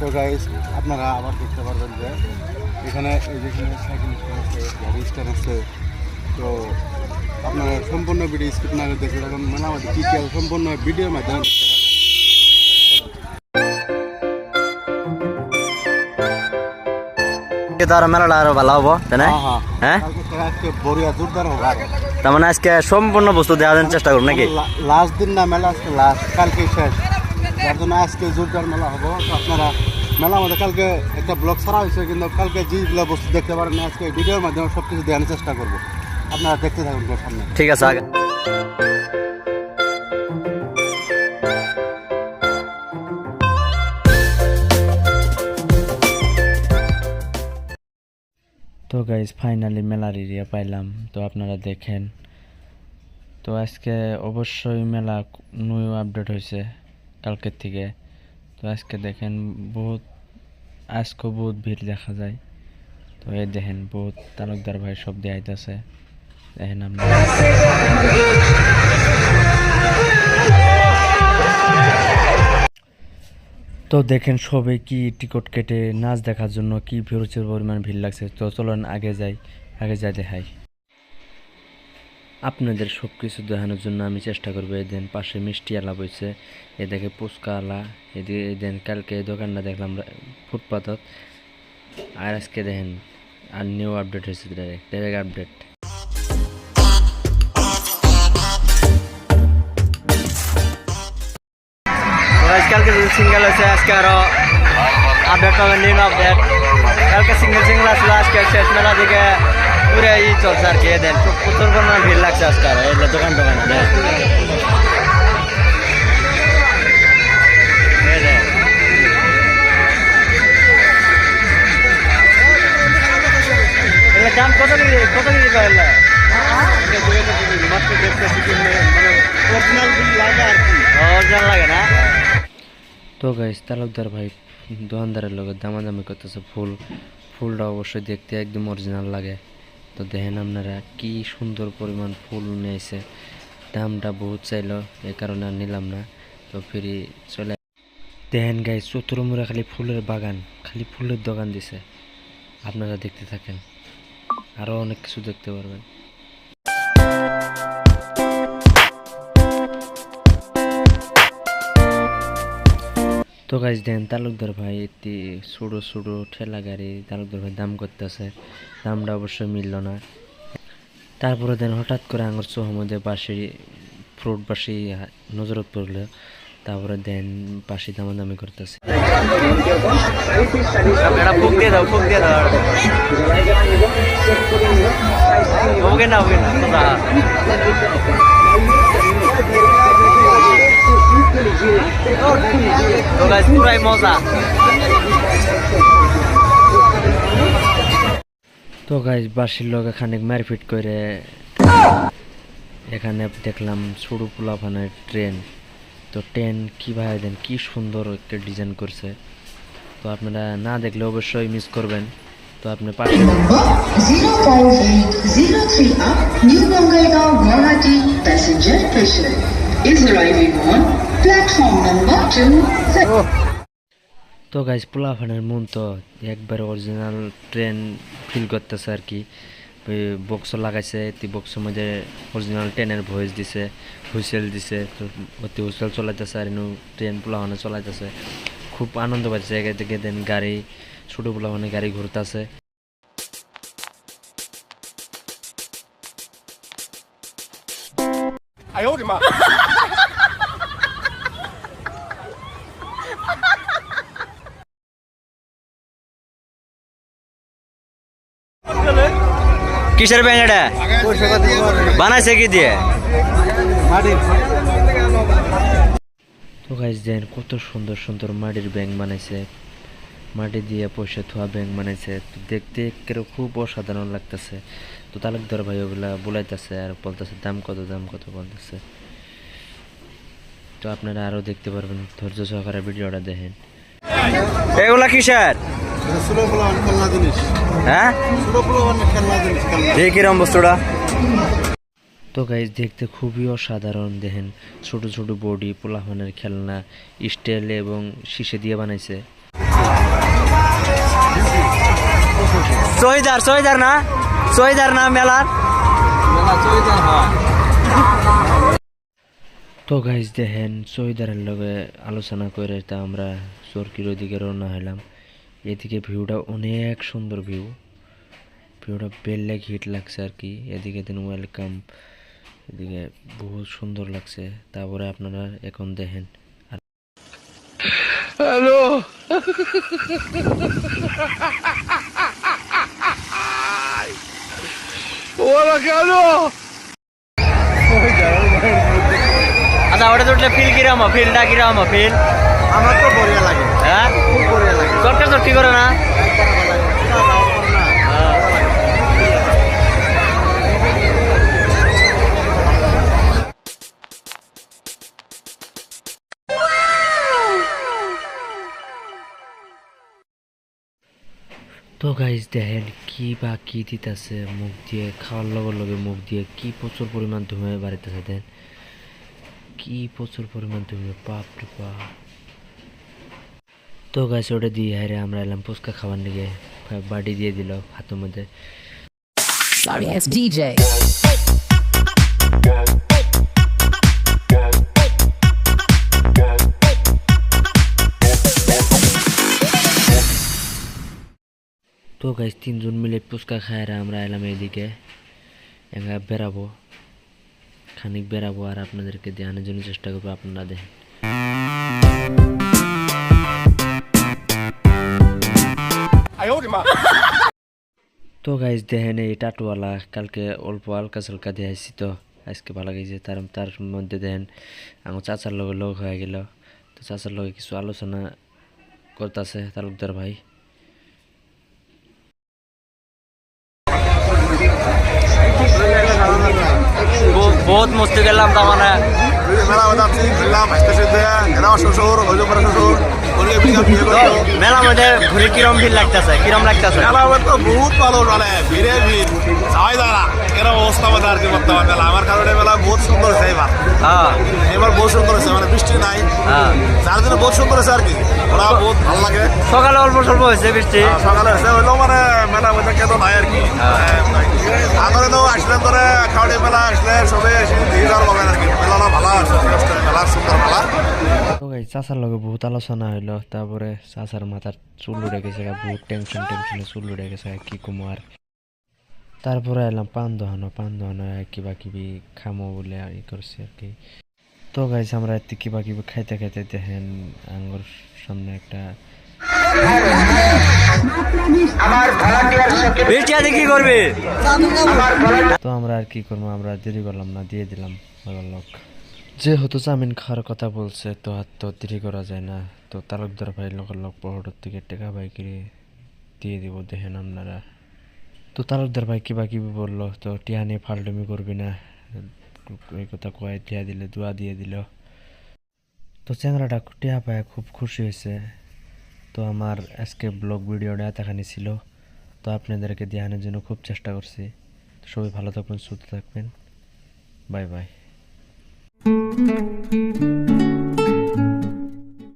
তো গাইস আপনারা আবার দেখতে পারবেন যে এখানে এই যেখানে সাইকেল আছে গাড়ি স্ট্যান্ড আছে। তো আপনারা সম্পূর্ণ ভিডিও স্কিপ না করে দেখতে থাকুন। মানে আমাদের কী কী সম্পূর্ণ ভিডিওর মাধ্যমে দেখতে পারবেন। তো মেলাটা আরও ভালো হব তাই না? হ্যাঁ হ্যাঁ। আরও। তার মানে আজকে সম্পূর্ণ বস্তু দেওয়ার চেষ্টা করুন নাকি? লাস্ট দিন না মেলা আজকে লাস্ট কালকে শেষ। যার জন্য আজকে জোরদার মেলা হব। তো আপনারা মেলা আমাদের কালকে একটা ব্লগ ছাড়া হয়েছে কিন্তু কালকে যেগুলো বস্তু দেখতে পারেন আজকে ভিডিওর মাধ্যমে সব কিছু দেখানোর চেষ্টা করব। আপনারা দেখতে থাকুন তো সামনে। ঠিক আছে আগে তো গাইজ ফাইনালি মেলার এরিয়া পাইলাম। তো আপনারা দেখেন। তো আজকে অবশ্যই মেলা নিউ আপডেট হয়েছে। কালকের থেকে। তো আজকে দেখেন বহুত আজকে বহুত ভিড় দেখা যায়। তো এই দেখেন বহুত তালুকদার ভাই সব দেখাইতেছে দেখেন আমরা। তো দেখেন সবে কি টিকিট কেটে নাচ দেখার জন্য কি প্রচুর পরিমাণ ভিড় লাগছে। তো চলুন আগে যাই আগে যাই দেখাই। আপনাদের সব কিছু দেখানোর জন্য আমি চেষ্টা করব। এই দিন পাশে মিষ্টি আলা বইছে, এ দেখে পুচকা আলা এদিকে এই দিন কালকে এই দোকানটা দেখলাম ফুটপাথত আর আজকে দেখেন, আর নিউ আপডেট হয়েছে ডাইরেক্ট ডাইরেক্ট আপডেট কালকে সিঙ্গেল হয়েছে, আজকে আরও আপডেট পাবেন নিউ আপডেট কালকে সিঙ্গেল সিঙ্গেল আসলো, আজকে শেষ মেলা দিকে পুরো ই চলছে আর দেন প্রচুর পরিমাণ ভিড় লাগছে আজকে দোকান দাম কত করে কত তো গাইস তালুকদার ভাই দোকানদারের লগে দামাদামি করতেছে, ফুল, ফুলটা অবশ্যই দেখতে একদম অরিজিনাল লাগে। তো দেখেন আপনারা কি সুন্দর পরিমাণ ফুল নিয়েছে দামটা বহুত চাইল, এ কারণে আর নিলাম না। তো ফিরি চলে দেখেন গাই চতুর্মুরা খালি ফুলের বাগান, খালি ফুলের দোকান দিছে। আপনারা দেখতে থাকেন আরও অনেক কিছু দেখতে পারবেন। তো গাছ দেন তালুকদার ভাই একটি ছোটো ছোটো ঠেলা গাড়ি তালুকদার ভাই দাম করতেছে। দামটা অবশ্যই মিলল না। তারপরে দেন হঠাৎ করে আঙুর চোহ মধ্যে বাসি ফ্রুট বাসি নজরত পড়ল। তারপরে দেন বাসি দামাদামি করতেছে। না তো মজা তো গাইজ বাসির লগে খানিক মারপিট করে এখানে দেখলাম ছোটো পোলাপানের ট্রেন তো ট্রেন কীভাবে দেন কি সুন্দর একটা ডিজাইন করছে। তো আপনারা না দেখলে অবশ্যই মিস করবেন। তো আপনি পাশে Number 05803 up, New Bangalgaon Guwahati passenger station is arriving on platform number 2. তো গাইজ পোলাফানের মন তো একবার অরিজিনাল ট্রেন ফিল করতেছে আর কি। বক্স লাগাইছে, এটি বক্সের মধ্যে অরিজিনাল ট্রেনের ভয়েস দিছে, হুইসেল দিছে, তো অতি হুইসেল চলাইতেছে আর এনু ট্রেন পোলাফানে চলাইতেছে। খুব আনন্দ পাইছে একে থেকে দেন গাড়ি, ছোটো পোলাফানে গাড়ি ঘুরতেছে। কিসের ব্যাং এটা? বানাইছে কি দিয়ে? তো গাইজ দেন কত সুন্দর সুন্দর মাটির ব্যাংক বানাইছে। মাটি দিয়ে পয়সা থোয়া ব্যাংক বানাইছে। দেখতে একেবারে খুব অসাধারণ লাগতেছে। তো তালুকদার ভাই ওগুলা বলাইতেছে আর বলতেছে দাম কত দাম কত? বলতেছে। তো আপনারা আরও দেখতে পারবেন। ধৈর্য সহকারে ভিডিওটা দেখেন। এগুলা কিসের? জিনিস। হ্যাঁ? কিরম বস্তুটা? তো গাইজ দেখতে খুবই অসাধারণ দেখেন ছোট ছোট বডি পোলাহনের খেলনা স্টিল এবং শিশে দিয়ে বানাইছে। চহিদার চহিদার না? চহিদার না মেলার? তো গাইজ দেখেন চহিদারের লগে আলোচনা করে তা আমরা চরকির ওইদিকে রওনা হলাম এদিকে ভিউটা অনেক সুন্দর ভিউ। ভিউটা বেললেগ হিট লাগছে আর কি। এদিকে দিন ওয়েলকাম। এদিকে বহুত সুন্দর লাগছে। তারপরে আপনারা এখন দেখেন। আর আচ্ছা ওটা তো উঠলে ফিল কিরাম ফিলটা কিরাম ফিল আমার তো বড়িয়া লাগে। হ্যাঁ? খুব বড়িয়া লাগে। চটকা চটকি করে না। তো গাইজ দেখেন কি বা কি দিতেছে মুখ দিয়ে খাওয়ার লগে লগে মুখ দিয়ে কি প্রচুর পরিমাণ ধুমে বাড়িতেছে দেন কি প্রচুর পরিমাণ ধুমে বাপ রে বাপ তো গাছ ওটা দিয়ে হারে আমরা এলাম ফুচকা খাবার নিগে বাড়ি দিয়ে দিল হাতের মধ্যে Sorry ass DJ. তো গাইজ তিনজন মিলে ফুচকা খায় আর আমরা এলাম এদিকে একা বেরাবো খানিক বেরাবো আর আপনাদেরকে দেখানোর জন্য চেষ্টা করব আপনারা দেখেন তো গাইজ দেখেন এই টাটুয়ালা কালকে অল্প হালকা সালকা দিয়েছি তো আজকে ভালো গেছে তার তার মধ্যে দেখেন আমার চাচার লগে লোক হয়ে গেল তো চাচার লগে কিছু আলোচনা করতেছে তালুকদার ভাই বহুত মস্তি গেলাম তার মানে। মেলা বাজাচ্ছি খেললাম হাসতে হাসতে এরাও শ্বশুর হইল পরে শ্বশুর মেলা মধ্যে ঘুরে কিরম ভিড় লাগতেছে? কিরম লাগতেছে? মেলা তো বহুত ভালো মানে ভিড়ে ভিড় সবাই দাঁড়া এরকম অবস্থা আমাদের আর কি বর্তমান মেলা আমার কারণে মেলা বহুত সুন্দর হয়েছে এবার হ্যাঁ। এবার বহুত সুন্দর হয়েছে মানে বৃষ্টি নাই হ্যাঁ। যার জন্য বহুত সুন্দর হয়েছে আর কি ওরা বহুত ভালো লাগে সকালে অল্প স্বল্প হয়েছে বৃষ্টি। সকালে হয়েছে হইলেও মানে মেলা মধ্যে কেন নাই আর কি। আগরে তো আসলেন ধরে খাওয়ানি মেলা আসলে গাই চাচার লগে বহুত আলোচনা হইল তারপরে চাচার মাথার চুল উড়ে গেছে বহুত টেনশন টেনশনে চুল উড়ে গেছে কি কমো আর। তারপরে এলাম পান দোহানো পান দোহানো কিবা কিবি খামো বলে আর ই করছি আর কি। তো গাইছে আমরা এতে কিবা কিবি খাইতে খাইতে দেখেন আঙ্গুর সামনে একটা তো আমরা আর কি করব আমরা দেরি করলাম না দিয়ে দিলাম লোক। যেহেতু চাউমিন খাওয়ার কথা বলছে, তো আর তো দেরি করা যায় না। তো তালুকদার ভাই লোকের লোক পহড়ের থেকে টেকা ভাই কিনে দিয়ে দিব, দেখেন আপনারা। তো তালুকদার ভাই কিবা কিবি বলল, তো টিয়া নিয়ে ফালটুমি করবি না। এই কথা কয়ে টিয়া দিলে, দোয়া দিয়ে দিল। তো চ্যাংরাটা টিয়া পায় খুব খুশি হয়েছে। তো আমার আজকে ব্লগ ভিডিওটা এতখানি ছিল। তো আপনাদেরকে দেখানোর জন্য খুব চেষ্টা করছি। সবাই ভালো থাকবেন, সুস্থ থাকবেন। Bye bye. thank you